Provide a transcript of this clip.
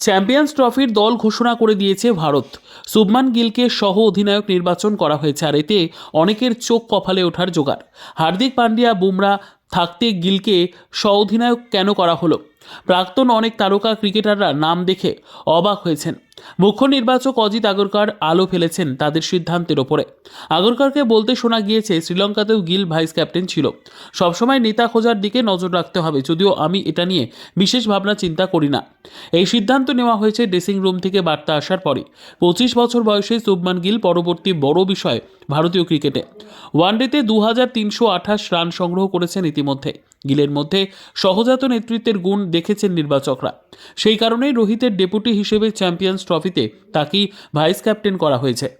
Champions ট্রফির দল ঘোষণা করে দিয়েছে ভারত। শুভমান গিলকে সহ অধিনায়ক নির্বাচন করা হয়েছে, আর এতে অনেকের চোখ কপালে ওঠার জোগাড়। হার্দিক পান্ডিয়া, বুমরা থাকতে গিলকে সহ অধিনায়ক কেন করা হলো? প্রাক্তন অনেক তারকা ক্রিকেটাররা নাম দেখে অবাক হয়েছেন। মুখ্য নির্বাচক অজিত আগরকার আলো ফেলেছেন তাদের সিদ্ধান্তের ওপরে। আগরকারকে বলতে শোনা গিয়েছে, শ্রীলঙ্কাতেও গিল ভাইস ক্যাপ্টেন ছিল। সবসময় নেতা খোঁজার দিকে নজর রাখতে হবে, যদিও আমি এটা নিয়ে বিশেষ ভাবনা চিন্তা করি না। এই সিদ্ধান্ত নেওয়া হয়েছে ড্রেসিং রুম থেকে বার্তা আসার পরে পঁচিশ বছর বয়সে শুভমান গিল পরবর্তী বড় বিষয় ভারতীয় ক্রিকেটে। ওয়ানডেতে দু হাজার তিনশো আঠাশ রান সংগ্রহ করেছেন ইতিমধ্যে। গিলের মধ্যে সহজাত নেতৃত্বের গুণ দেখেছেন নির্বাচকরা। সেই কারণেই রোহিতের ডেপুটি হিসেবে চ্যাম্পিয়ন্স ট্রফিতে তাকেই ভাইস ক্যাপ্টেন করা হয়েছে।